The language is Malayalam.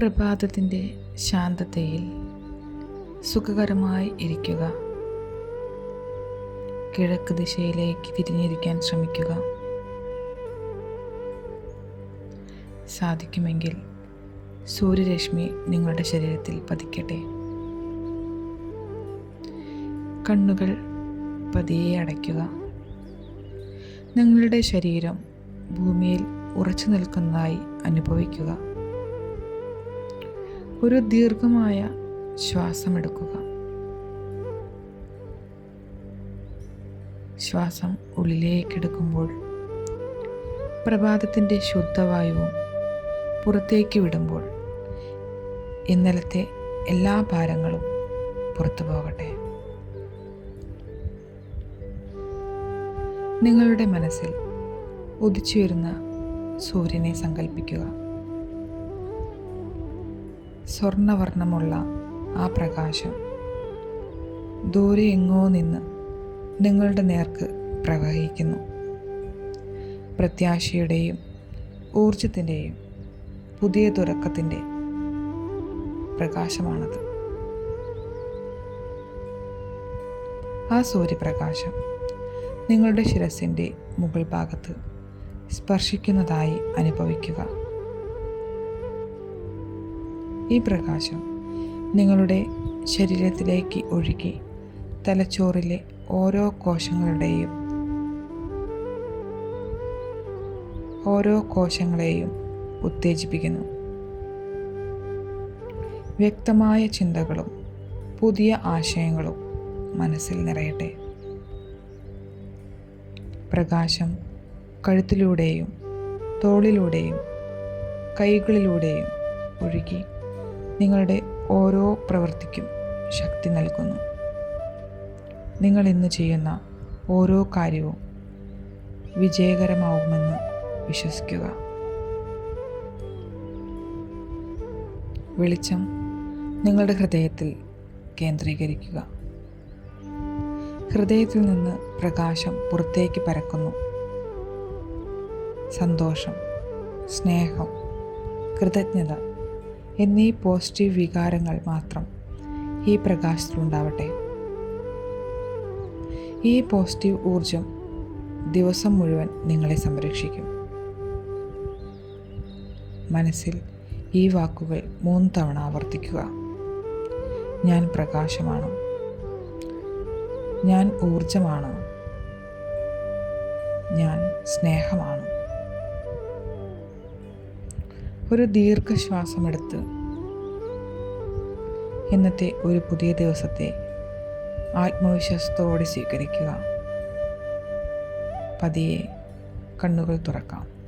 പ്രഭാതത്തിന്റെ ശാന്തതയിൽ സുഖകരമായി ഇരിക്കുക. കിഴക്ക് ദിശയിലേക്ക് തിരിഞ്ഞിരിക്കാൻ ശ്രമിക്കുക. സാധിക്കുമെങ്കിൽ സൂര്യരശ്മി നിങ്ങളുടെ ശരീരത്തിൽ പതിക്കട്ടെ. കണ്ണുകൾ പതിയെ അടയ്ക്കുക. നിങ്ങളുടെ ശരീരം ഭൂമിയിൽ ഉറച്ചു നിൽക്കുന്നതായി അനുഭവിക്കുക. ഒരു ദീർഘമായ ശ്വാസമെടുക്കുക. ശ്വാസം ഉള്ളിലേക്കെടുക്കുമ്പോൾ പ്രഭാതത്തിന്റെ ശുദ്ധവായുവും പുറത്തേക്ക് വിടുമ്പോൾ ഇന്നലത്തെ എല്ലാ ഭാരങ്ങളും പുറത്തു പോകട്ടെ. നിങ്ങളുടെ മനസ്സിൽ ഉദിച്ചുയരുന്ന സൂര്യനെ സങ്കല്പിക്കുക സ്വർണവർണമുള്ള ആ പ്രകാശം. ദൂരെ എങ്ങോ നിന്ന് നിങ്ങളുടെ നേർക്ക് പ്രവഹിക്കുന്നു. പ്രത്യാശയുടെയും ഊർജത്തിന്റെയും പുതിയ തുറക്കത്തിന്റെ പ്രകാശമാണത്. ആ സൂര്യപ്രകാശം നിങ്ങളുടെ ശിരസിന്റെ മുകൾ ഭാഗത്ത് സ്പർശിക്കുന്നതായി അനുഭവിക്കുക. ഈ പ്രകാശം നിങ്ങളുടെ ശരീരത്തിലേക്ക് ഒഴുകി തലച്ചോറിലെ ഓരോ കോശങ്ങളുടെയും ഓരോ കോശങ്ങളെയും ഉത്തേജിപ്പിക്കുന്നു. വ്യക്തമായ ചിന്തകളും പുതിയ ആശയങ്ങളും മനസ്സിൽ നിറയട്ടെ. പ്രകാശം കഴുത്തിലൂടെയും തോളിലൂടെയും കൈകളിലൂടെയും ഒഴുകി നിങ്ങളുടെ ഓരോ പ്രവൃത്തിക്കും ശക്തി നൽകുന്നു. നിങ്ങൾ ഇന്ന് ചെയ്യുന്ന ഓരോ കാര്യവും വിജയകരമാവുമെന്ന് വിശ്വസിക്കുക. വെളിച്ചം നിങ്ങളുടെ ഹൃദയത്തിൽ കേന്ദ്രീകരിക്കുക. ഹൃദയത്തിൽ നിന്ന് പ്രകാശം പുറത്തേക്ക് പരക്കുന്നു. സന്തോഷം സ്നേഹം കൃതജ്ഞത എന്നീ പോസിറ്റീവ് വികാരങ്ങൾ മാത്രം ഈ പ്രകാശത്തിലുണ്ടാവട്ടെ ഈ പോസിറ്റീവ് ഊർജം ദിവസം മുഴുവൻ നിങ്ങളെ സംരക്ഷിക്കും. മനസ്സിൽ ഈ വാക്കുകൾ മൂന്ന് തവണ ആവർത്തിക്കുക. ഞാൻ പ്രകാശമാണ്. ഞാൻ ഊർജമാണ് ഞാൻ സ്നേഹമാണ്. ഒരു ദീർഘശ്വാസമെടുത്ത് ഇന്നത്തെ ഒരു പുതിയ ദിവസത്തെ ആത്മവിശ്വാസത്തോടെ സ്വീകരിക്കുക. പതിയെ കണ്ണുകൾ തുറക്കാം.